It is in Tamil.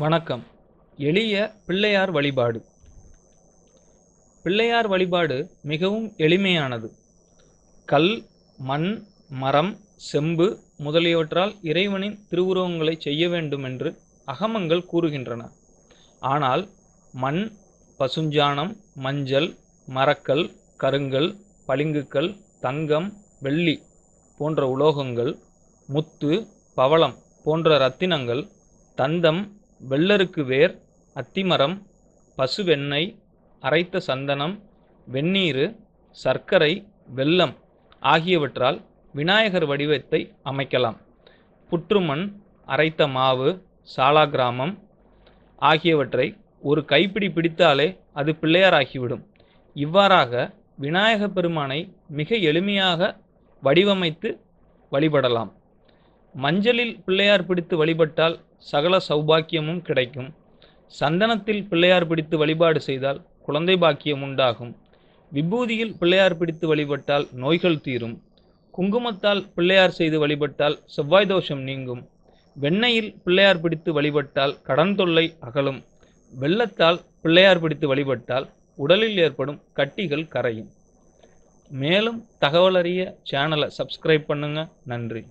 வணக்கம். எளிய பிள்ளையார் வழிபாடு. பிள்ளையார் வழிபாடு மிகவும் எளிமையானது. கல் மண் மரம் செம்பு முதலியவற்றால் இறைவனின் திருவுருவங்களை செய்ய வேண்டும் என்று அகமங்கள் கூறுகின்றன. ஆனால் மண் பசுஞ்சாணம் மஞ்சள் மரக்கல் கருங்கல் பளிங்குக்கல் தங்கம் வெள்ளி போன்ற உலோகங்கள் முத்து பவளம் போன்ற ரத்தினங்கள் தந்தம் வெள்ளருக்கு வேர் அத்திமரம் பசுவெண்ணெய் அரைத்த சந்தனம் வெந்நீர் சர்க்கரை வெல்லம் ஆகியவற்றால் விநாயகர் வடிவத்தை அமைக்கலாம். புற்றுமண் அரைத்த மாவு சாலா கிராமம் ஆகியவற்றை ஒரு கைப்பிடி பிடித்தாலே அது பிள்ளையாராகிவிடும். இவ்வாறாக விநாயக பெருமானை மிக எளிமையாக வடிவமைத்து வழிபடலாம். மஞ்சளில் பிள்ளையார் பிடித்து வழிபட்டால் சகல சௌபாக்கியமும் கிடைக்கும். சந்தனத்தில் பிள்ளையார் பிடித்து வழிபாடு செய்தால் குழந்தை பாக்கியம் உண்டாகும். விபூதியில் பிள்ளையார் பிடித்து வழிபட்டால் நோய்கள் தீரும். குங்குமத்தால் பிள்ளையார் செய்து வழிபட்டால் செவ்வாய் தோஷம் நீங்கும். வெண்ணெயில் பிள்ளையார் பிடித்து வழிபட்டால் கடன் தொல்லை அகலும். வெள்ளத்தால் பிள்ளையார் பிடித்து வழிபட்டால் உடலில் ஏற்படும் கட்டிகள் கரையும். மேலும் தகவலறிய சேனலை சப்ஸ்கிரைப் பண்ணுங்கள் நன்றி.